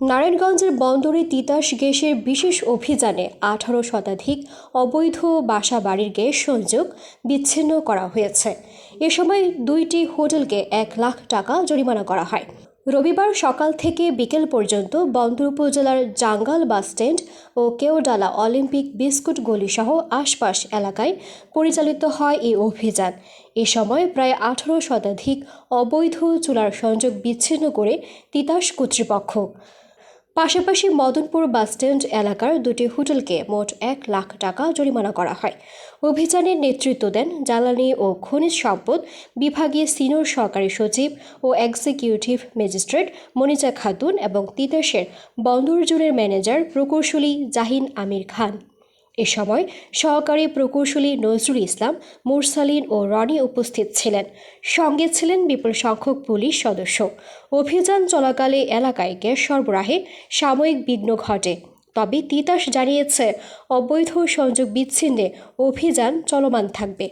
নারায়ণগঞ্জের বন্দরে তিতাস গ্যাসের বিশেষ অভিযানে আঠারো শতাধিক অবৈধ বাসা বাড়ির গ্যাস সংযোগ বিচ্ছিন্ন করা হয়েছে। এ সময় দুইটি হোটেলকে এক লাখ টাকা জরিমানা করা হয়। রবিবার সকাল থেকে বিকেল পর্যন্ত বন্দর উপজেলার জাঙ্গাল বাসস্ট্যান্ড ও কেওডালা অলিম্পিক বিস্কুট গলিসহ আশপাশ এলাকায় পরিচালিত হয় এই অভিযান। এ সময় প্রায় আঠারো শতাধিক অবৈধ চুলার সংযোগ বিচ্ছিন্ন করে তিতাস কর্তৃপক্ষ পাশাপাশি মদনপুর বাসস্ট্যান্ড এলাকার দুটি হোটেলকে মোট এক লাখ টাকা জরিমানা করা হয়। অভিযানের নেতৃত্ব দেন জ্বালানি ও খনিজ সম্পদ বিভাগীয় সিনিয়র সহকারী সচিব ও এক্সিকিউটিভ ম্যাজিস্ট্রেট মনিজা খাতুন এবং তিতাসের বন্দর জোনের ম্যানেজার প্রকৌশলী জাহিন আমির খান। এ সময় সহকারী প্রকৌশলী নজরুল ইসলাম, মুরসালিন ও রনি উপস্থিত ছিলেন। সঙ্গে ছিলেন বিপুল সংখ্যক পুলিশ সদস্য। অভিযান চলাকালে এলাকায় গ্যাস সরবরাহে সাময়িক বিঘ্ন ঘটে। তবে তিতাস জানিয়েছে, অবৈধ সংযোগ বিচ্ছিন্নে অভিযান চলমান থাকবে।